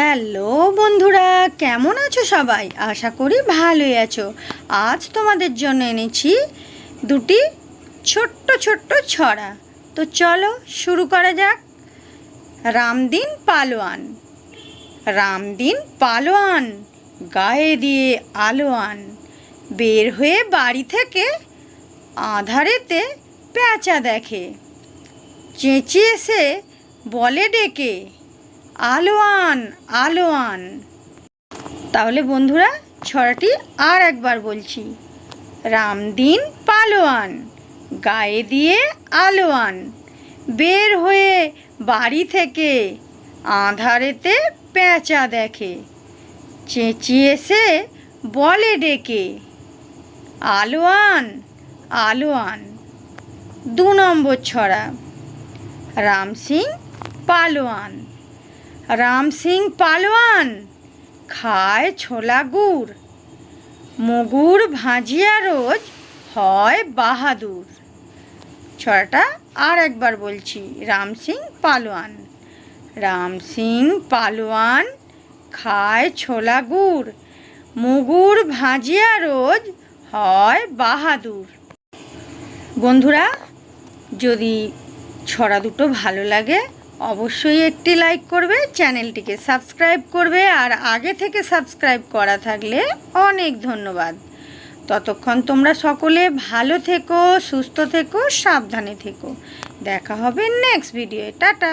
Hello বন্ধুরা, কেমন আছো সবাই? আশা করি ভালোই আছো। আজ তোমাদের জন্য এনেছি দুটি ছোট্ট ছোট্ট ছড়া। তো চলো শুরু করা যাক। রামদিন পালোয়ান। রামদিন পালোয়ান, গায়ে দিয়ে আলোয়ান। বের হয়ে বাড়ি থেকে আধারেতে পেঁচা দেখে। চেঁচিয়ে সে বলে ডেকে আলোয়ান আলোয়ান। তাহলে বন্ধুরা, ছড়াটি আর একবার বলছি। রামদিন পালোয়ান, গায়ে দিয়ে আলোয়ান। বের হয়ে বাড়ি থেকে আধারেতে পেঁচা দেখে। চেঁচিয়ে সে বলে ডেকে, আলোয়ান আলোয়ান। দু নম্বর ছড়া, রাম সিং পালোয়ান। রাম সিং পালোয়ান, খায় ছোলা গুড়। মুগুর ভাজিয়া রোজ হয় বাহাদুর। ছড়াটা আর একবার বলছি, রাম সিং পালোয়ান। রাম সিং পালোয়ান, খায় ছোলা গুড়। মুগুর ভাজিয়া রোজ হয় বাহাদুর। বন্ধুরা, যদি ছড়া দুটো ভালো লাগে অবশ্যই একটি লাইক করবে চ্যানেলটিকে সাবস্ক্রাইব করবে, আর আগে থেকে সাবস্ক্রাইব করা থাকলে অনেক ধন্যবাদ। ততক্ষণ তোমরা সকলে ভালো থেকো, সুস্থ থেকো, সাবধানে থেকো। দেখা হবে নেক্সট ভিডিওয়ে টাটা!